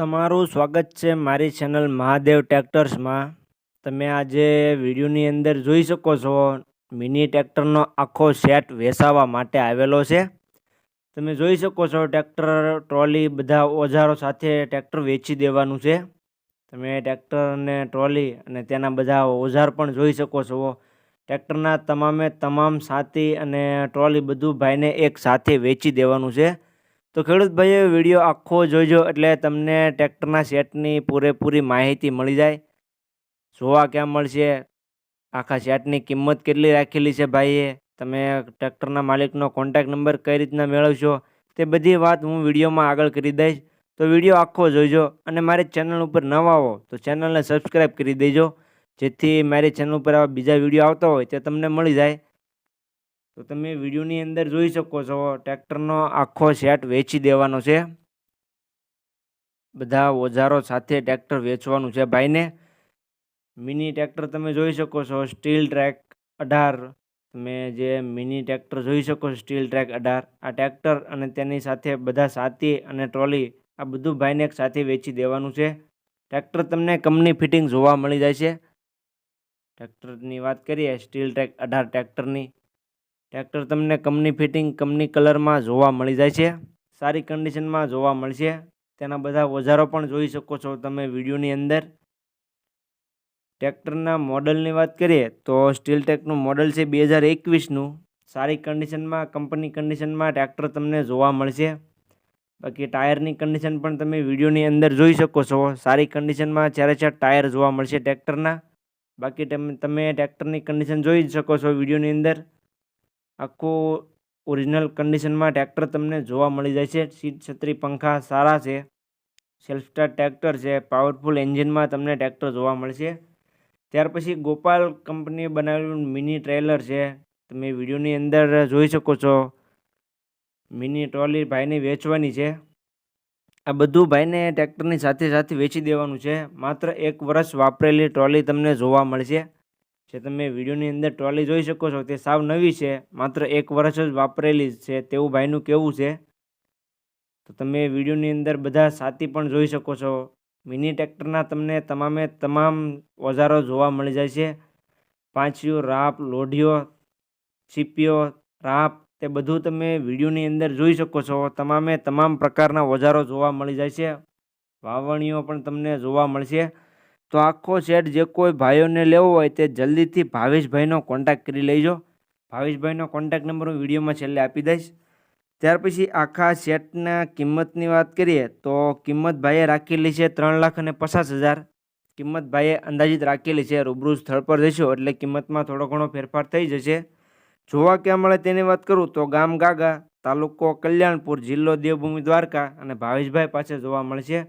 તમારું સ્વાગત છે મારી ચેનલ મહાદેવ ટ્રેક્ટર્સમાં. તમે આજે વિડીયોની અંદર જોઈ શકો છો, મિની ટ્રેક્ટરનો આખો સેટ વેસાવા માટે આવેલો છે. તમે જોઈ શકો છો, ટ્રેક્ટર, ટ્રોલી બધા ઓજારો સાથે ટ્રેક્ટર વેચી દેવાનું છે. તમે ટ્રેક્ટર અને ટ્રોલી અને તેના બધા ઓજાર પણ જોઈ શકો છો. ટ્રેક્ટરના તમામે તમામ સાથી અને ટ્રોલી બધું ભાઈને એક સાથે વેચી દેવાનું છે. તો ખેડૂત ભાઈઓ, વીડિયો આખો જોઈજો એટલે તમને ટ્રેક્ટરના સેટની પૂરેપૂરી માહિતી મળી જાય. જોવા ક્યાં મળશે? આખા સેટની કિંમત કેટલી રાખેલી છે ભાઈએ? તમે ટ્રેક્ટરના માલિકનો કોન્ટેક નંબર કઈ રીતના મેળવશો? તે બધી વાત હું વિડીયોમાં આગળ કરી દઈશ. તો વીડિયો આખો જોઈજો અને મારી ચેનલ ઉપર નવા આવો તો ચેનલને સબસ્ક્રાઈબ કરી દેજો. જેથી મારી ચેનલ ઉપર આવા બીજા વીડિયો આવતા હોય તે તમને મળી જાય. તો તમે વિડીયોની અંદર જોઈ શકો છો, ટ્રેક્ટરનો આખો સેટ વેચી દેવાનો છે. બધા ઓજારો સાથે ટ્રેક્ટર વેચવાનું છે ભાઈને. મિની ટ્રેક્ટર તમે જોઈ શકો છો, સ્ટીલ ટ્રેક અઢાર. તમે જે મિની ટ્રેક્ટર જોઈ શકો છો, સ્ટીલ ટ્રેક અઢાર. આ ટ્રેક્ટર અને તેની સાથે બધા સાથી અને ટ્રોલી, આ બધું ભાઈને એક સાથે વેચી દેવાનું છે. ટ્રેક્ટર તમને કંપની ફિટિંગ જોવા મળી જાય છે. ટ્રેક્ટરની વાત કરીએ, સ્ટીલ ટ્રેક અઢાર ટ્રેક્ટરની. ટ્રેક્ટર તમને કંપની ફિટિંગ, કંપની કલરમાં જોવા મળી જાય છે, સારી કન્ડિશનમાં જોવા મળશે. તેના બધા ઓજારો પણ જોઈ શકો છો તમે વિડીયોની અંદર. ટ્રેક્ટરના મોડલની વાત કરીએ તો સ્ટીલ ટેકનું મોડલ છે બે હજાર એકવીસનું. સારી કન્ડિશનમાં, કંપની કન્ડિશનમાં ટ્રેક્ટર તમને જોવા મળશે. બાકી ટાયરની કન્ડિશન પણ તમે વિડીયોની અંદર જોઈ શકો છો. સારી કન્ડિશનમાં ચારે ચાર ટાયર જોવા મળશે ટ્રેક્ટરના. બાકી તમે ટ્રેક્ટરની કન્ડિશન જોઈ શકો છો વિડીયોની અંદર. આખું ઓરિજિનલ કન્ડિશનમાં ટ્રેક્ટર તમને જોવા મળી જાય છે. સીટ, છત્રી, પંખા સારા છે. સેલ્ફ સ્ટાર્ટ ટ્રેક્ટર છે પાવરફુલ એન્જિનમાં તમને ટ્રેક્ટર જોવા મળશે. ત્યાર પછી ગોપાલ કંપનીએ બનાવેલું મિની ટ્રેલર છે. તમે વિડીયોની અંદર જોઈ શકો છો. મિની ટ્રોલી ભાઈને વેચવાની છે. આ બધું ભાઈને ટ્રેક્ટરની સાથે સાથે વેચી દેવાનું છે. માત્ર એક વર્ષ વાપરેલી ટ્રોલી તમને જોવા મળશે. જે તમે વિડીયોની અંદર ટ્રોલી જોઈ શકો છો, તે સાવ નવી છે. માત્ર એક વર્ષ જ વાપરેલી છે, તેવું ભાઈનું કહેવું છે? તો તમે વિડીયોની અંદર બધા સાથી પણ જોઈ શકો છો. મિની ટ્રેક્ટરના તમને તમામે તમામ ઓજારો જોવા મળી જાય છે. પાંચીઓ રાપ લોઢીઓ સીપીઓ રાપ, તે બધું તમે વિડીયોની અંદર જોઈ શકો છો. તમામે તમામ પ્રકારના ઓજારો જોવા મળી જાય છે. વાવણીઓ પણ તમને જોવા મળશે. તો આખો સેટ જે કોઈ ભાઈઓને લેવો હોય તે જલ્દીથી ભાવેશભાઈનો કોન્ટેક્ટ કરી લેજો. ભાવેશભાઈનો કોન્ટેક્ટ નંબર હું વિડીયોમાં છેલ્લે આપી દઈશ. ત્યાર પછી આખા સેટના કિંમતની વાત કરીએ તો કિંમત ભાઈએ રાખેલી છે ત્રણ લાખ અને પચાસ હજાર. કિંમત ભાઈએ અંદાજિત રાખેલી છે, રૂબરૂ સ્થળ પર જશો એટલે કિંમતમાં થોડો ઘણો ફેરફાર થઈ જશે. જોવા ક્યાં મળે તેની વાત કરું તો ગામ ગાગા, તાલુકો કલ્યાણપુર, જિલ્લો દેવભૂમિ દ્વારકા અને ભાવેશભાઈ પાસે જોવા મળશે.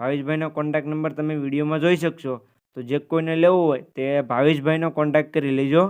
ભાવેશભાઈનો કોન્ટેક્ટ નંબર તમે વિડીયોમાં જોઈ શકશો. તો જે કોઈને લેવું હોય તે ભાવેશભાઈનો કોન્ટેક્ટ કરી લેજો.